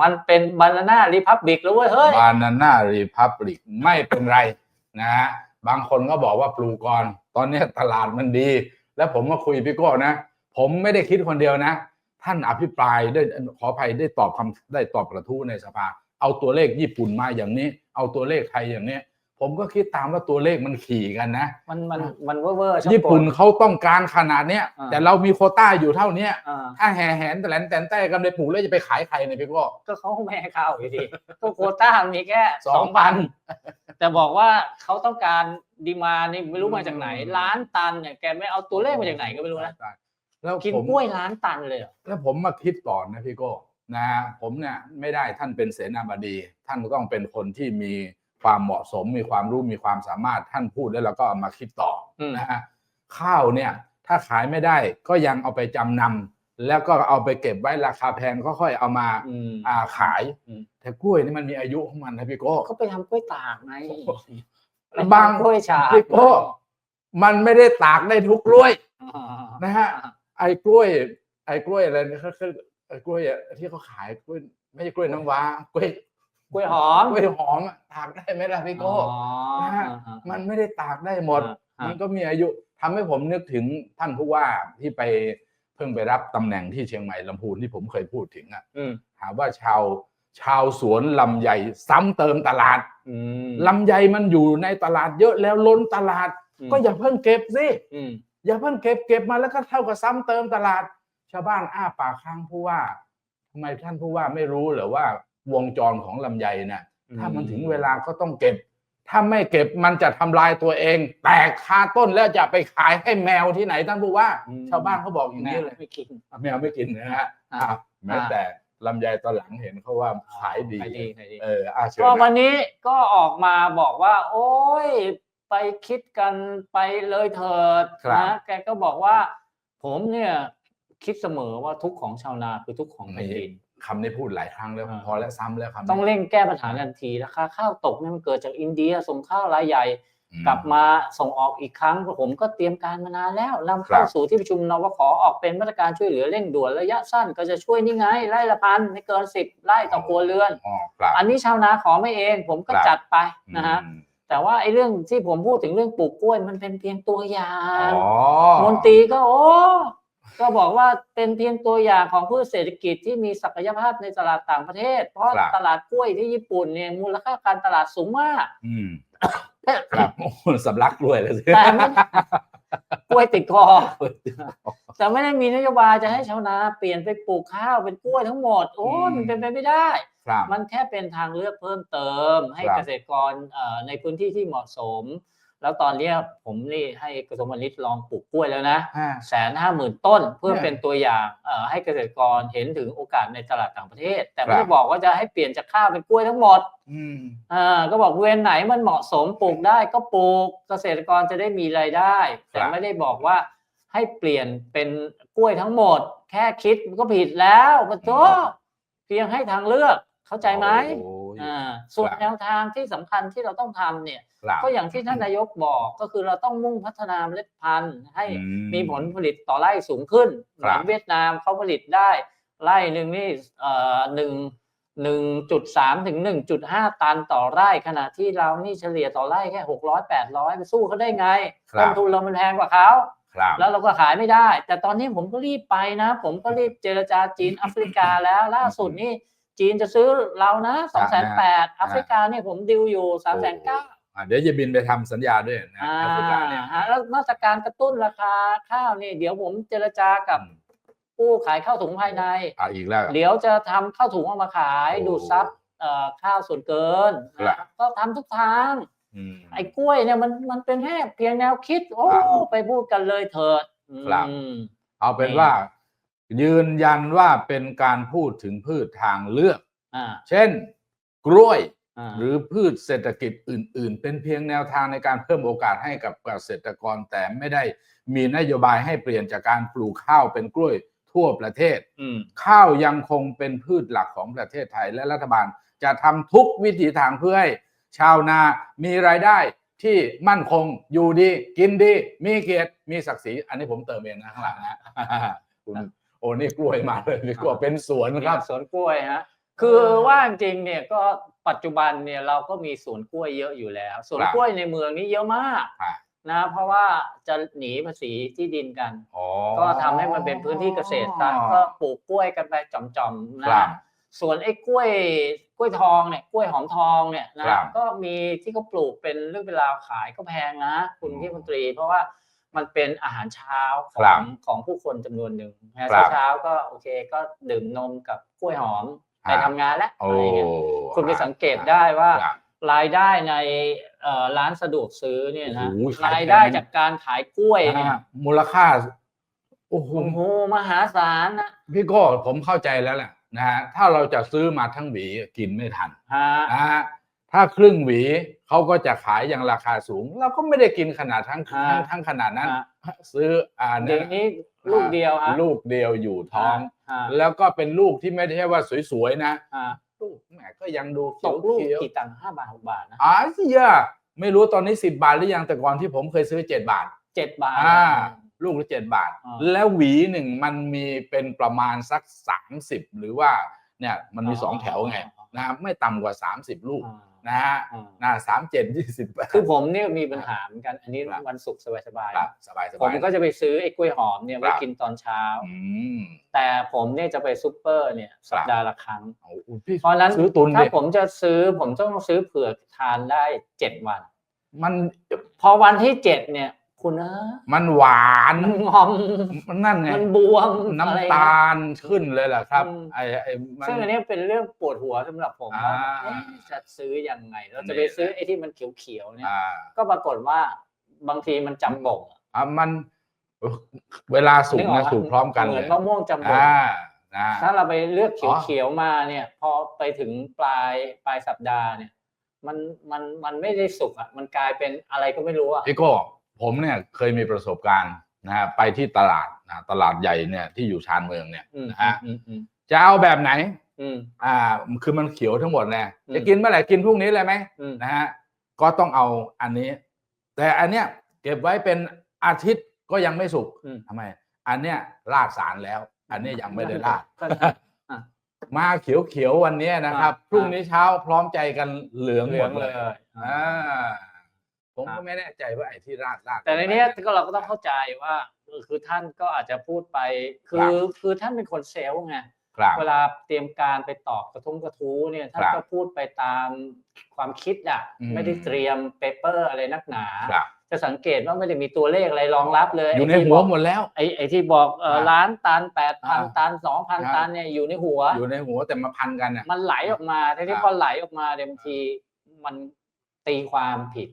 มันเป็นบานาน่ารีพับบิกแล้วเว้ยเฮ้ยบานาน่ารีพับลิกไม่เป็นไรนะฮะบางคนก็บอกว่าปลูกก่อน ตอนนี้ตลาดมันดี แล้วผมก็คุยพี่โก้นะ ผมไม่ได้คิดคนเดียวนะ ท่านอภิปรายได้ขออภัยได้ตอบคำได้ตอบกระทู้ในสภา เอาตัวเลขญี่ปุ่นมาอย่างนี้ เอาตัวเลขไทยอย่างนี้ ผมก็คิดตามว่าตัวเลขมันขี่กันนะ มันมันมันเวอร์เวอร์ชอบญี่ปุ่นกลเขาต้องการขนาดเนี้ยอ่าแต่เรามีโควต้าอยู่เท่าเนี้ยอ่าถ้าแห่แหนแต่แหลนแต่นแต้กันไปปลูกแล้วจะไปขายใครเนี่ยพี่โก้ก็เขาไม่ให้เข้าอยู่ดีก็โควต้ามีแค่สสอองงพัพันนแต่บอกว่าเขาต้องการดีมานี่ไม่รู้มาจากไหนอืมล้านตันเนี่ยแกไม่เอาตัวเลขมาจากไหนก็ไม่รู้นะแล้วกินผมกล้วยล้านตันเลยเหรอแล้วผมมาคิดก่อนนะพี่โก้นะผมเนี่ยไม่ได้ท่านเป็นเสนาบดี ท่านก็ต้องเป็นคนที่มี ความเหมาะสมมีความรู้มีความสามารถท่านพูดแล้วเราก็เอามาคิดต่ออืมนะฮะข้าวเนี่ยถ้าขายไม่ได้ก็ยังเอาไปจำนำแล้วก็เอาไปเก็บไว้ราคาแพงก็ค่อยเอามาอืมอ่าขายอืมแต่กล้วยนี่มันมีอายุของมันนะพี่โก้เขาไปทำกล้วยตากไงบางกล้วยฉาบพี่โก้มันไม่ได้ตากได้ทุกกล้วยอ่านะฮะไอ้กล้วย ไอ้กล้วยอะไรเนี่ยเขาเขาไอ้กล้วยอะที่เขาขายกล้วยไม่ใช่กล้วยน้ำว้ากล้วย กล้วยหอมกล้วยหอมอะตากได้ไหมล่ะพี่โก้อ๋อนะฮะอ่ามันไม่ได้ตากได้หมดอ่ามัมันก็มีอายุทำให้ผมนึกถึงท่านผู้ว่าที่ไปเพิ่งไปรับตำแหน่งที่เชียงใหม่ลำพูนที่ผมเคยพูดถึงอะอืมถามว่าชาวชาวสวนลำไยซ้ำเติมตลาดอืมลำไยมันอยู่ในตลาดเยอะแล้วล้นตลาดมก็อย่าเพิ่งเก็บสิอืมอย่าเพิ่งเก็บเก็บมาแล้วก็เท่ากับซ้ำเติมตลาด ชาวบ้านอ้าปากค้างผู้ว่าทำไมท่านผู้ว่าไม่รู้เหรือว่า วงจรของลำไยเนี่ยถ้ามันถึงเวลาก็ต้องเก็บ ถ้าไม่เก็บมันจะทำลายตัวเอง แตกคาต้นแล้วจะไปขายให้แมวที่ไหนท่านผู้ว่าอืมชาวบ้านเขาบอกอย่างนี้เลยไม่กินแมวไม่กินนะฮะอ่าอะแม้แต่ลำไยตอนหลังเห็นเขาว่าขายดีขายดีขายดีเอออาเชิญก็วันนะนี้ก็ออกมาบอกว่า โอ้ยไปคิดกันไปเลยเถิดนะแกก็บอกว่า ผมเนี่ยคิดเสมอว่าทุกข์ของชาวนาคือทุกข์ของแผ่นดิน คำนี้พูดหลายครั้งแล้วอ่าพอแล้วซ้ำแล้วคำนี้ต้องเร่งแก้ปัญหาทันทีราคาข้าวตกเนี่ยมันเกิดจากอินเดียส่งข้าวรายใหญ่อืกลับมาส่งออกอีกครั้งผมก็เตรียมการมานานแล้วนำครัเข้าบสู่ที่ประชุมนวขออกเป็นมาตรการช่วยเหลือเร่งด่วนระยะสั้นก็จะช่วยนี่ไงไร่ละพันไม่เกินสิบไร่ต่อครัวเรือนอ๋อครับอันนี้ชาวนาขอไม่เอง ผมก็ครับจัดไปนะฮะอืมแต่ว่าไอ้เรื่องที่ผมพูดถึงเรื่องปลูกกล้วยมันเป็นเพียงตัวอย่างอ๋อมนตรีก็โอ้ ก็บอกว่าเป็นเพียงตัวอย่างของพืชเศรษฐกิจที่มีศักยภาพในตลาดต่างประเทศ เพราะตลาดกล้วยที่ญี่ปุ่นเนี่ยมูลค่าการตลาดสูงมากอืมครับโอ้โหสำลักกล้วยเลยสิแต่ไม่กล้วยติดคอแต่ไม่ได้มีนโยบายจะให้ชาวนาเปลี่ยนไปปลูกข้าวเป็นกล้วยทั้งหมด โอ้ยมันเป็นไปไม่ได้ครับมันแค่เป็นทางเลือกเพิ่มเติม ให้ครับเกษตรกรเอ่อในพื้นที่ที่เหมาะสม แล้วตอนเนี้ยผมนี่ให้กระทรวงพาณิชย์ลองปลูกกล้วยแล้วนะอ่าแสนห้าหมื่นต้นเพื่อเนี่ยเป็นตัวอย่างเอ่อให้เกษตรกรเห็นถึงโอกาสในตลาดต่างประเทศ แต่คไม่รัได้บบอกว่าจะให้เปลี่ยนจากข้าวเป็นกล้วยทั้งหมดอืมอ่าก็บอกเวรไหนมันเหมาะสมปลูกได้ก็ปลูกเกษตรกรจะได้มีรายได้ แต่ไม่ได้บอกว่าให้เปลี่ยนเป็นกล้วยทั้งหมด แค่คิดมันก็ผิดแล้วปะโตเพียงให้ทางเลือกเข้าใจไหมโอ้ยอ่า ส่วนครับแนวทางที่สำคัญที่เราต้องทำเนี่ยครับก็อย่างที่ท่านนายกบอกก็คือเราต้องมุ่งพัฒนาเมล็ดพันธุ์ให้อืมีผลผลิตต่อไร่สูงขึ้นเหครับมือนเวียดนามเขาผลิตได้ไร่หนึ่งนี่เอ่อหนึ่งหนึ่งจุดสามถึงหนึ่งจุดห้าตันต่อไร่ ขณะที่เรานี่เฉลี่ยต่อไร่แค่หกร้อยแปดร้อยไปสู้เขาได้ไงครับต้นทุนเรามันแพงกว่าเขาครับแล้วเราก็ขายไม่ได้ แต่ตอนนี้ผมก็รีบไปนะ ผมก็รีบเจรจาจีนแอฟริกาแล้วล่าสุดนี่ จีนจะซื้อเรานะสองแสนแปดแอฟริกาเนี่ยผมดิวอยู่สามแสนเก้าอ่าเดี๋ยวจะบินไปทำสัญญาด้วยนะอ่าแอฟริกาเนี่ยฮะแล้วมาตรการกระตุ้นราคาข้าวนี่เดี๋ยวผมเจรจากับผู้ขายข้าวถุงภายในอ่าอีกแล้วเดี๋ยวจะทำข้าวถุงออกมาขายโอ้ดูดซับเอ่อข้าวส่วนเกินครับก็ทำทุกทางอืมไอ้กล้วยเนี่ยมันมันเป็นแค่เพียงแนวคิด โอ้ครับไปพูดกันเลยเถิดครับอืมเอาเป็นนี่ว่า ยืนยันว่าเป็นการพูดถึงพืชทางเลือก อ่าเช่น กล้วยอ่าหรือพืชเศรษฐกิจอื่น ๆ เป็นเพียงแนวทางในการเพิ่มโอกาสให้กับเกษตรกร แต่ไม่ได้มีนโยบายให้เปลี่ยนจากการปลูกข้าวเป็นกล้วยทั่วประเทศ อืม ข้าวยังคงเป็นพืชหลักของประเทศไทยและรัฐบาล จะทำทุกวิถีทางเพื่อให้ชาวนามีรายได้ที่มั่นคงอยู่ดี กินดี มีเกียรติมีศักดิ์ศรี อันนี้ผมเติมเองนะข้างหลังนะ คุณโอ้ นี่กล้วยมาเลยพี่กล้วยเป็นสวนนี่ครับสวนกล้วยฮะคือว่าจริงๆเนี่ยก็ปัจจุบันเนี่ยเราก็มีสวนกล้วยเยอะอยู่แล้วสวนครับกล้วยในเมืองนี้เยอะมากอะนะเพราะว่าจะหนีภาษีที่ดินกันอ๋อก็ทำให้มันเป็นพื้นที่เกษตรซะก็ปลูกกล้วยกันไปจ่อมๆครันะบส่วนไอ้กล้วยกล้วยทองเนี่ยกล้วยหอมทองเนี่ยนะครับก็มีที่เขาปลูกเป็นเรื่องเป็นราวขายก็แพงนะ คุณอืมพี่มนตรี เพราะว่า มันเป็นอาหารเช้าขครัอบงของผู้คนจำนวนหนึ่งนะครับครับเช้าๆก็โอเคก็ดื่มนมกับกล้วยหอมไปอ่าทำงานแล้วโอ้อะไรเงี้ยคุณไปสังเกตได้ว่าครับรายได้ในเอ่อร้านสะดวกซื้อเนี่ยนะโอ้โหขายแพงรายได้จากการขายกล้วยเนี่ยอ่ามูลค่าโอ้โหโอ้โหมหาศาลนะพี่โก้ผมเข้าใจแล้วแหละนะฮะถ้าเราจะซื้อมาทั้งหวีกินไม่ทันฮะนะฮะ ถ้าครึ่งหวีเขาก็จะขายอย่างราคาสูง เราก็ไม่ได้กินขนาดทั้งทั้งทั้งขนาดนั้นฮะซื้ออ่าเดี๋ยวนี้ลูกเดียวฮะลูกเดียวอยู่ท้องฮะแล้วก็เป็นลูกที่ไม่ได้ใช่ว่าสวยๆนะฮะลูกแหมก็ยังดูตกลูกเขียวๆกี่ตังค์ห้าบาทหกบาทนะอ๋อสิยะไม่รู้ตอนนี้สิบบาทหรือยังแต่ก่อนที่ผมเคยซื้อเจ็ดบาทเจ็ดบาทอ่าลูกละเจ็ดบาทอ่าแล้วหวีหนึ่งมันมีเป็นประมาณสักสามสิบหรือว่าเนี่ยมันมีอ๋อสองแถวไงนะไม่ต่ำกว่าสามสิบลูกอ่า นะฮะอ่านะสามเจ็ดยี่สิบคือผมเนี่ยมีปัญหาเหมือนกัน อันนี้ครับวันศุกร์สบายครับสบายสๆบายผมก็จะไปซื้อไอ้กล้วยหอมเนี่ยไว้ครับกินตอนเช้าอืมแต่ผมเนี่ยจะไปซูเปอร์เนี่ยสัปดาห์ละครั้งเอาพี่เพราะฉะนั้นซื้อตุนถ้าดิผมจะซื้อผมต้องซื้อเผื่อทานได้เจ็ดวัน มันพอวันที่เจ็ดเนี่ย คุณเออมันหวานมันงอมมันนั่นไงมันบวมอะไรน้ำตาลขึ้นเลยแหละครับอืมไอ้ไอ้มันซึ่งอันนี้เป็นเรื่องปวดหัวสำหรับผมว่าอ่าเอ๊ะจะซื้อยังไง เราจะนี่ไปซื้อไอ้ที่มันเขียวๆเนี่ยอ่าก็ปรากฏว่าบางทีมันจำบ่งอะมันเวลาสุกนึออนะปสุกพร้อมกันเหมืเลอนยมะม่วงจำบ่งอ่านะถ้าเราไปเลือกอ๋อเขียวๆมาเนี่ย พอไปถึงปลายปลายสัปดาห์เนี่ย มันมันมันไม่ได้สุกอะ มันกลายเป็นอะไรก็ไม่รู้อะพี่โก้ ผมเนี่ยเคยมีประสบการณ์นะฮะไปที่ตลาดนะตลาดใหญ่เนี่ยที่อยู่ชานเมืองเนี่ยอืมนะฮะอืมอืมจะเอาแบบไหนอืมอ่า คือมันเขียวทั้งหมดเลยอืมจะกินเมื่อไหร่กินพรุ่งนี้เลยไหมอืมนะฮะก็ต้องเอาอันนี้ แต่อันเนี้ยเก็บไว้เป็นอาทิตย์ก็ยังไม่สุกอืมทำไม อันเนี้ยราดสารแล้ว อันเนี้ยยังไม่ได้ราดก็มาเขียวๆวันเนี้ยนะครับอ่าพรุ่งนี้เช้าพร้อมใจกันเหลืองเหหลืมองดเลเลยยอ่า ผมครัก็บไม่แน่ใจว่าไอ้ที่ราดราดแต่ในเนี้ยก็เราก็ต้องเข้าใจว่าเออคือท่านก็อาจจะพูดไป คือคือท่านเป็นคนเซลล์ไงครับเวลาเตรียมการไปตอบกระทุ้งกระทู้เนี่ยท่านครับก็พูดไปตามความคิดอะอืมไม่ได้เตรียมเปเปอร์อะไรนักหนาครับจะสังเกตว่าไม่ได้มีตัวเลขอะไรรองรับเลยอยู่ในไที่หัวบอกหมดแล้วไอ้ไอ้ที่บอกเออครับล้านตันแปดพันอ่าตันสองพันครับตันเนี่ยอยู่ในหัว อยู่ในหัวแต่มาพันกันน่ะมันไหลออกมาแต่ที่ครับพอไหลออกมาเนี่ยบางทีมันตีความผิด